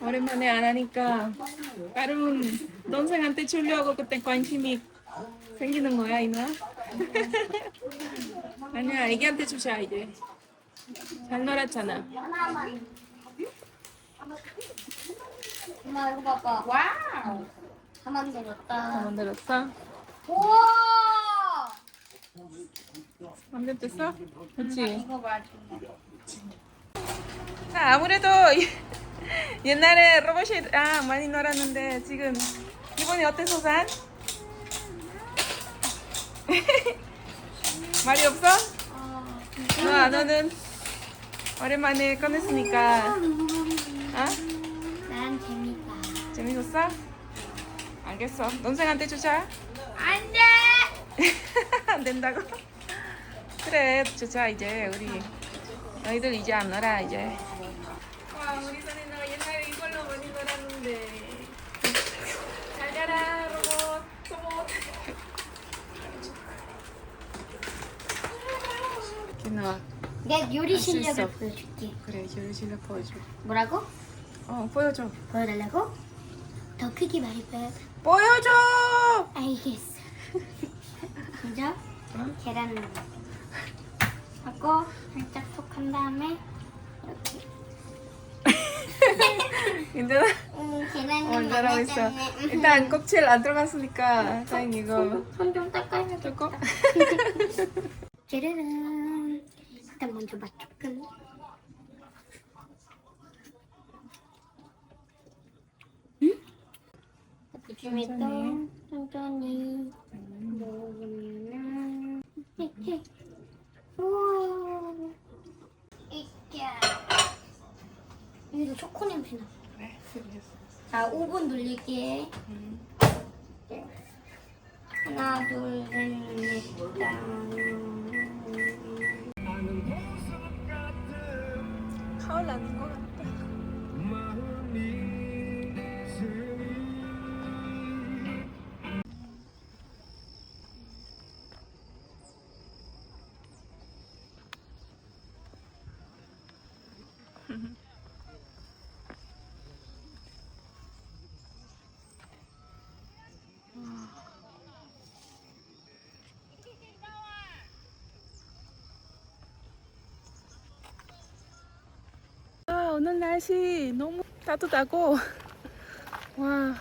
오랜만에 안 하니까 다른 동생한테 주려고 그때 관심이 생기는 거야 이누야? 아니야 애기한테 주자 이제 잘 놀았잖아. 엄마 이거 봐봐. 와우 다 만들었다. 잘 만들었어? 우와! 만들었어? 이거 봐줘. 자, 아무래도 옛날에 로봇이 아, 많이 놀았는데 지금 기분이 어때 소산? 말이 없어? 어, 너 너는 오랜만에 꺼냈으니까 어? 난 재밌다. 재밌었어? 알겠어. 동생한테 주자. 안 돼! 안 된다고? 그래, 주자 이제 우리 너희들 이제 안 놀아 이제. 와, 우리 선이가 옛날에 이걸로 많이 놀았는데. 잘 자라, 로봇, 로봇. 기나, 내 요리 할수 실력을 있어. 보여줄게. 그래, 이제 실력 보여줘. 뭐라고? 어, 보여줘. 보여달라고? 더 크게 말해봐요. 보여줘. 알겠어. 먼저 응? 계란을 하고 살짝 톡 한 다음에 이렇게. 괜찮아? 음, 계란이 어, 잘하고 있어. 많았잖네. 일단 껍질 안 들어갔으니까 다행이고. 손좀 닦아야 돼. 뚫고. 짜르르. 일단 먼저 맛 조금. 응? 요즘에 또 천천히 먹으면은. 우와. 여기도 초코 냄새 나. 그래, 재밌었어. 자, 5분 돌릴게. 하나, 둘, 셋, 넷, 다. 을 나는 것 같다. 아, 오늘 날씨 너무 따뜻하고 와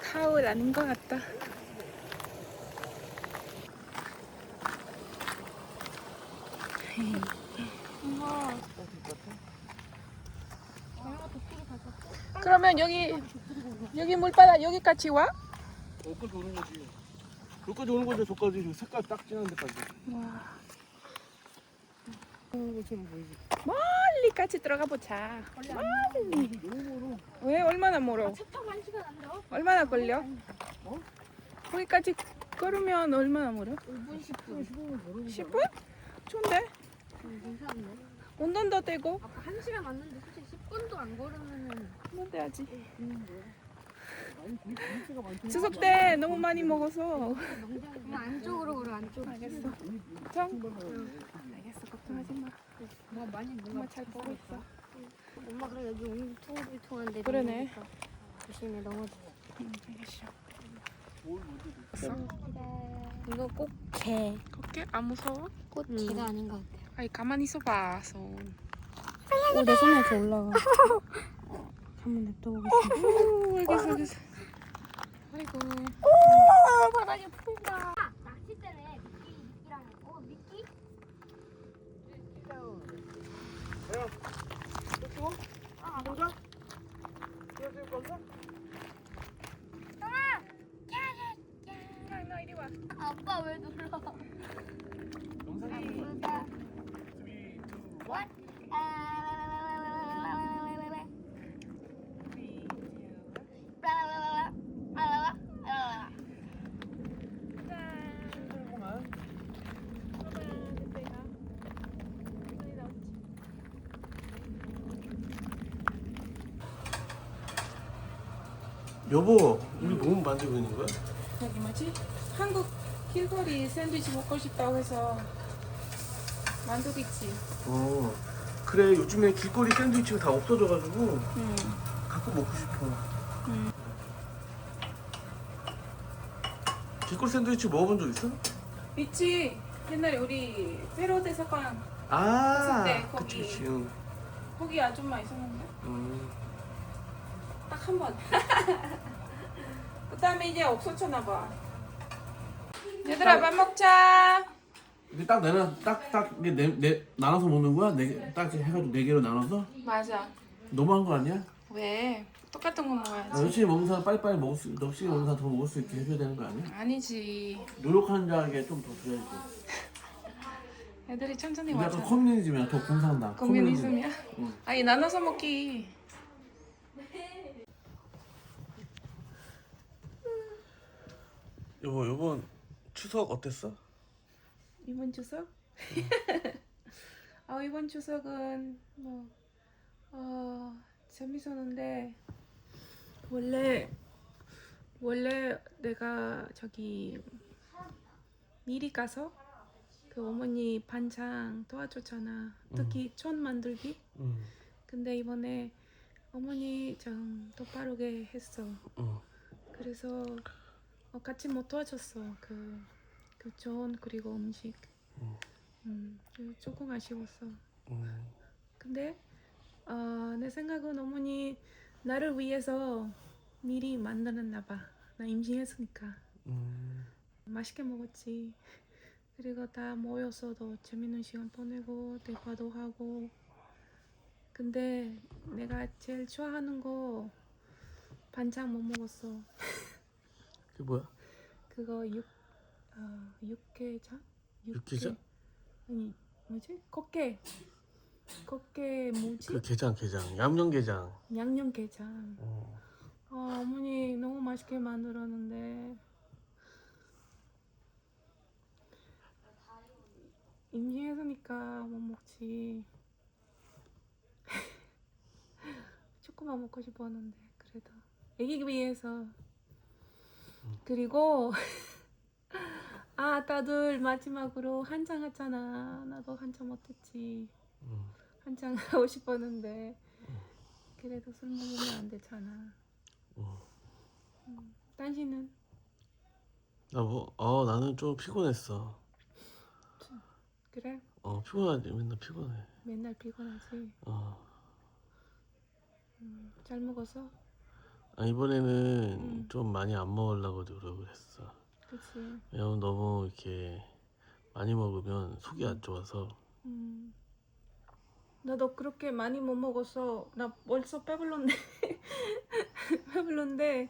가을 아닌 것 같다. 그러면 여기 여기 물바다 여기까지 와? 여기까지 오는 거지. 여기까지 오는 건데 저까지 색깔 딱 진한 데까지. 와 오는 것처럼 보이지. 멀리까지 들어가 보자. 멀리. 왜 얼마나 멀어? 얼마나 걸려? 거기까지 걸으면 얼마나 멀어? 5분, 10분. 10분? 좋은데? 운동도 되고 아까 1시간 왔는데 사실 10분도 안 걸으면은 운동 돼야지. 많잖아. 추석 때 너무 많이 먹어서 그냥 안쪽으로 걸어 안쪽으로. 알겠어. 걱정? 알겠어 걱정하지 마. 뭐 많이 엄마 잘 보고 있어. 엄마 그래 여기 웅퉁불퉁한데 그러네. 조심해 넘어져. 응, 알겠어. 이거 꼭 개. 그렇게 안 무서워? 꽃 개가 아닌 것 같아. 아니 가만히 있어봐 손. 오, 내 손에 이렇게 올라가. 한번 냅둬보겠습니다. 오, 알겠어 알겠어. 아이고. 오, 바닥에 풀다. 낚싯대네 미끼, 미끼랑 어 미끼? 아, 보자. 그래서 건가? 너 이리 와. 아빠 왜 눌러? 영상이 보자. 3, 2, 1. What? 힘들구만. 여보, 우리 몸 만지고 있는 거야? 저기 뭐지? 한국 길거리 샌드위치 먹고 싶다고 해서 있지. 어. 그래 요즘에 길거리 샌드위치가 다 없어져가지고 음. 갖고 먹고 싶어. 음. 길거리 샌드위치 먹어본 적 있어? 있지. 옛날에 우리 페로 대사관 아, 있을 때 그치. 그치. 응. 거기 아줌마 있었는데 음. 딱 한 번. 그다음에 이제 없어졌나 봐. 얘들아 밥 먹자. 이게 딱 내나 딱딱 이게 내, 내 나눠서 먹는 거야? 네, 딱 해가지고 네 개로 나눠서? 맞아. 너무한 거 아니야? 왜? 똑같은 거 아, 먹어야지. 열심히 먹는 사람 빨리빨리 먹을 수, 열심히 먹는 사람 더 먹을 수 있게 해줘야 되는 거 아니야? 아니지. 노력하는 자에게 좀 더 줘야지. 애들이 천천히 와서. 약간 커뮤니즘이야, 더 공산당. 커뮤니즘이야? 응. 아니 나눠서 먹기. 여보, 이번 추석 어땠어? 이번 추석? 아 이번 추석은 뭐 어, 재밌었는데 원래 원래 내가 저기 미리 가서 그 어머니 반찬 도와줬잖아. 특히 천 만들기. 응. 근데 이번에 어머니 좀 똑바르게 했어. 응. 그래서 어, 같이 못 도와줬어. 그, 그전 그리고 음식. 음. 음, 조금 아쉬웠어. 응. 근데 어, 내 생각은 어머니 나를 위해서 미리 만들었나 봐. 나 임신했으니까 응. 맛있게 먹었지. 그리고 다 모여서도 재밌는 시간 보내고 대화도 하고. 근데 내가 제일 좋아하는 거 반찬 못 먹었어. 그게 뭐야? 그거 육 어, 육개장? 육개장? 아니 뭐지? 꺾게. 꺾게 뭐지? 그 게장, 게장. 양념 게장. 양념게장. 어. 아, 어머니 너무 맛있게 만들었는데 임신했으니까 못 먹지. 조금만 먹고 싶었는데 그래도 애기 위해서. 그리고 아 다들 마지막으로 한장 했잖아. 나도 한장 못했지. 응. 한장 하고 싶었는데 그래도 술 먹으면 안 되잖아. 어. 음, 당신은 나 뭐, 어, 나는 좀 피곤했어. 그래? 어, 피곤하지. 맨날 피곤해. 맨날 피곤하지. 어. 음, 잘 먹어서, 아, 이번에는 음. 좀 많이 안 먹으려고 노력을 했어. 그렇지. 왜냐면 너무 이렇게 많이 먹으면 속이 안 좋아서. 음, 나도 그렇게 많이 못 먹어서 나 벌써 배불렀는데 배불렀는데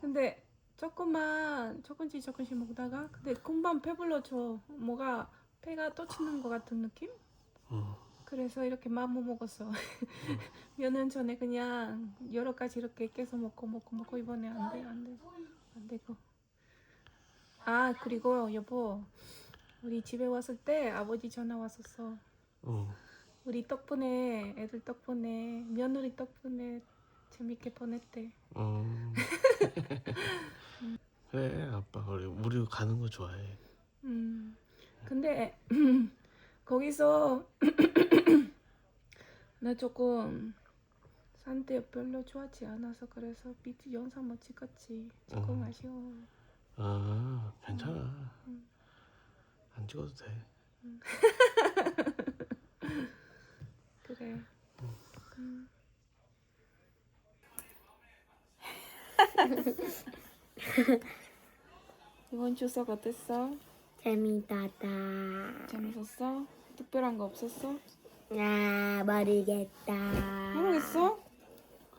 근데 조금만 조금씩 조금씩 먹다가 근데 금방 배불러져. 뭐가 배가 떠치는 것 같은 느낌? 응. 그래서 이렇게 맘못 먹었어. 몇 년 전에 그냥 여러 가지 이렇게 계속 먹고 먹고 먹고 이번에 안 돼, 안 돼, 안 되고. 아 그리고 여보, 우리 집에 왔을 때 아버지 전화 왔었어. 응. 우리 덕분에 애들 덕분에 며느리 덕분에 재밌게 보냈대. 음. 그래, 아빠 우리 우리 가는 거 좋아해. 음. 근데 거기서 나 조금 상태 별로 좋아하지 않아서 그래서 비트 영상 못 찍었지. 조금 음. 아쉬워. 아, 괜찮아. 음. 안 찍어도 돼. 그래. 음. 이번 추석 어땠어? 재미다다. 재밌었어? 특별한 거 없었어? 아 모르겠다. 모르겠어?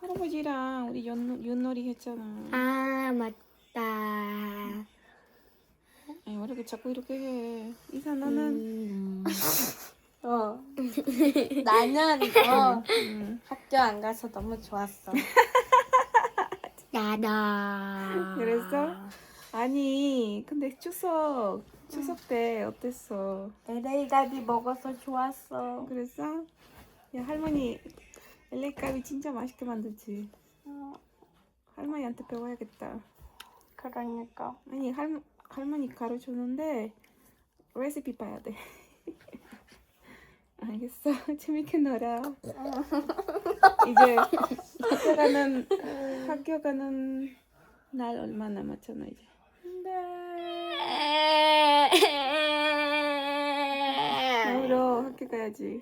할아버지랑 우리 윷, 윷놀이 했잖아. 아 맞다. 아니 왜 이렇게 자꾸 이렇게 해? 이사 음. 어. 나는 어, 음. 학교 안 가서 너무 좋았어. 나다. 그랬어? 아니 근데 추석 추석 때 어땠어? LA 갈비 먹어서 좋았어. 그랬어? 야 할머니 LA 갈비 진짜 맛있게 만들지. 어, 할머니한테 배워야겠다. 그러니까. 아니 할 할머니 가르쳐줬는데 레시피 봐야 돼. 알겠어. 재밌게 놀아. 이제 학교 가는 학교 가는 날 얼마 남았잖아 이제. 울어 학교 가야지.